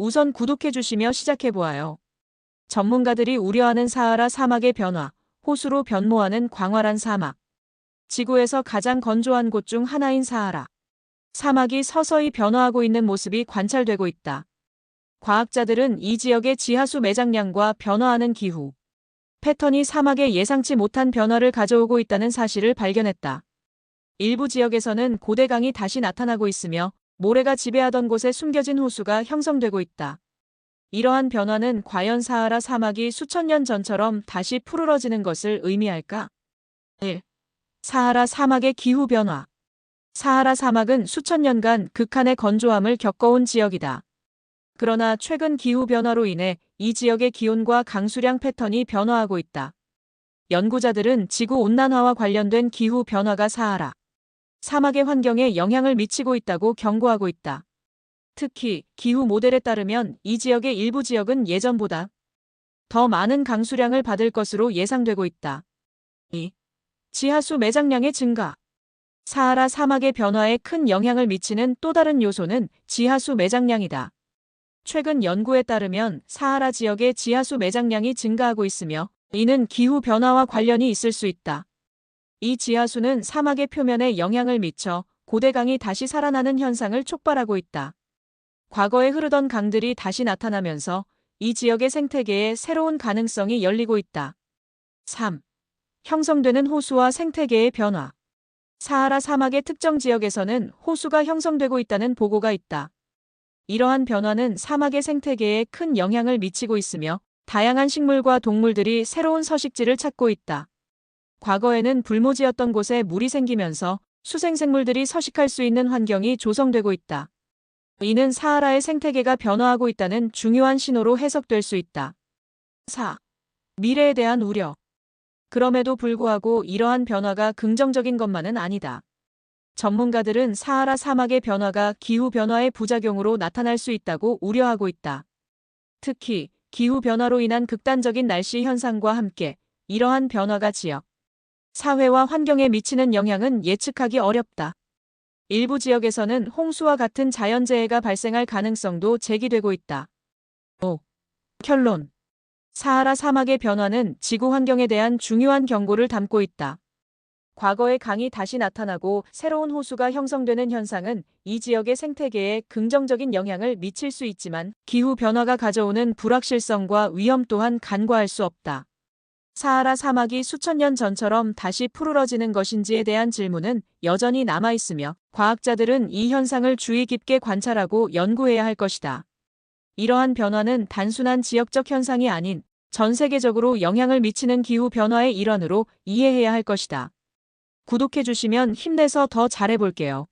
우선 구독해주시며 시작해보아요. 전문가들이 우려하는 사하라 사막의 변화, 호수로 변모하는 광활한 사막. 지구에서 가장 건조한 곳 중 하나인 사하라. 사막이 서서히 변화하고 있는 모습이 관찰되고 있다. 과학자들은 이 지역의 지하수 매장량과 변화하는 기후, 패턴이 사막에 예상치 못한 변화를 가져오고 있다는 사실을 발견했다. 일부 지역에서는 고대강이 다시 나타나고 있으며 모래가 지배하던 곳에 숨겨진 호수가 형성되고 있다. 이러한 변화는 과연 사하라 사막이 수천 년 전처럼 다시 푸르러지는 것을 의미할까? 1. 사하라 사막의 기후 변화. 사하라 사막은 수천 년간 극한의 건조함을 겪어온 지역이다. 그러나 최근 기후 변화로 인해 이 지역의 기온과 강수량 패턴이 변화하고 있다. 연구자들은 지구 온난화와 관련된 기후 변화가 사하라 사막의 환경에 영향을 미치고 있다고 경고하고 있다. 특히 기후 모델에 따르면 이 지역의 일부 지역은 예전보다 더 많은 강수량을 받을 것으로 예상되고 있다. 2. 지하수 매장량의 증가. 사하라 사막의 변화에 큰 영향을 미치는 또 다른 요소는 지하수 매장량이다. 최근 연구에 따르면 사하라 지역의 지하수 매장량이 증가하고 있으며 이는 기후 변화와 관련이 있을 수 있다. 이 지하수는 사막의 표면에 영향을 미쳐 고대강이 다시 살아나는 현상을 촉발하고 있다. 과거에 흐르던 강들이 다시 나타나면서 이 지역의 생태계에 새로운 가능성이 열리고 있다. 3. 형성되는 호수와 생태계의 변화. 사하라 사막의 특정 지역에서는 호수가 형성되고 있다는 보고가 있다. 이러한 변화는 사막의 생태계에 큰 영향을 미치고 있으며 다양한 식물과 동물들이 새로운 서식지를 찾고 있다. 과거에는 불모지였던 곳에 물이 생기면서 수생생물들이 서식할 수 있는 환경이 조성되고 있다. 이는 사하라의 생태계가 변화하고 있다는 중요한 신호로 해석될 수 있다. 4. 미래에 대한 우려. 그럼에도 불구하고 이러한 변화가 긍정적인 것만은 아니다. 전문가들은 사하라 사막의 변화가 기후 변화의 부작용으로 나타날 수 있다고 우려하고 있다. 특히 기후 변화로 인한 극단적인 날씨 현상과 함께 이러한 변화가 지역, 사회와 환경에 미치는 영향은 예측하기 어렵다. 일부 지역에서는 홍수와 같은 자연재해가 발생할 가능성도 제기되고 있다. 5. 결론. 사하라 사막의 변화는 지구 환경에 대한 중요한 경고를 담고 있다. 과거의 강이 다시 나타나고 새로운 호수가 형성되는 현상은 이 지역의 생태계에 긍정적인 영향을 미칠 수 있지만 기후 변화가 가져오는 불확실성과 위험 또한 간과할 수 없다. 사하라 사막이 수천 년 전처럼 다시 푸르러지는 것인지에 대한 질문은 여전히 남아 있으며 과학자들은 이 현상을 주의 깊게 관찰하고 연구해야 할 것이다. 이러한 변화는 단순한 지역적 현상이 아닌 전 세계적으로 영향을 미치는 기후 변화의 일환으로 이해해야 할 것이다. 구독해주시면 힘내서 더 잘해볼게요.